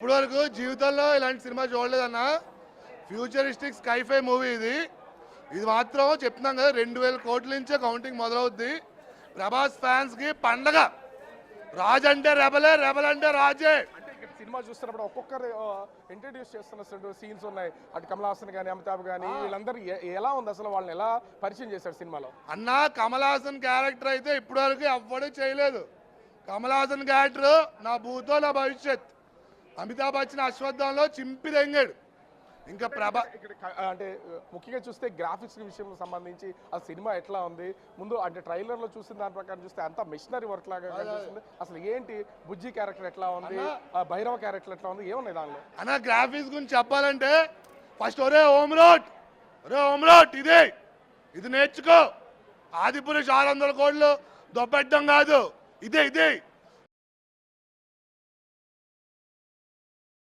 ఇప్పుడు వరకు జీవితంలో ఇలాంటి సినిమా చూడలేదన్న. ఫ్యూచరిస్టిక్ స్కైఫై మూవీ ఇది. ఇది మాత్రం చెప్తున్నాం కదా రెండు వేల కోట్ల నుంచే కౌంటింగ్ మొదలవుద్ది. ప్రభాస్ ఫ్యాన్స్కి పండగ. రాజ్ అంటే రెబలే రెబల్ అంటే రాజే. సినిమా చూస్తున్నప్పుడు ఒక్కొక్కరు ఇంట్రడ్యూస్ చేస్తున్న సీన్స్ ఉన్నాయి. అటు కమల్ హాసన్ కానీ అమితాబ్ కానీ వీళ్ళందరూ ఎలా ఉంది అసలు వాళ్ళని ఎలా పరిచయం చేశారు సినిమాలో? అన్న కమల్ హాసన్ క్యారెక్టర్ అయితే ఇప్పటి వరకు ఎవ్వడూ చేయలేదు. కమల్ హాసన్ క్యారెక్టర్ నా భూతో నా భవిష్యత్. అమితాబ్ బచ్చన్ అశ్వత్థంలో చింపి తెంగాడు ఇంకా ప్రభా ఇక్కడ అంటే ముఖ్యంగా చూస్తే గ్రాఫిక్స్ విషయం సంబంధించి ఆ సినిమా ఎట్లా ఉంది? ముందు అంటే ట్రైలర్లో చూసిన దాని ప్రకారం చూస్తే అంతా మిషనరీ వర్క్ లాగా కనిపిస్తుంది. అసలు ఏంటి? బుజ్జి క్యారెక్టర్ ఎట్లా ఉంది? ఆ భైరవ క్యారెక్టర్ ఎట్లా ఉంది? ఏమున్నాయి దానిలో? అన్న గ్రాఫిక్స్ గురించి చెప్పాలంటే ఫస్ట్ ఒరే ఓమ్ రోడ్ ఒరే ఓమ్ రోడ్ ఇదే. ఇది నేర్చుకో. ఆది పురుష్ ఆరు వందల కోట్లు దొబ్బెట్టడం కాదు. ఇదే ఇదే.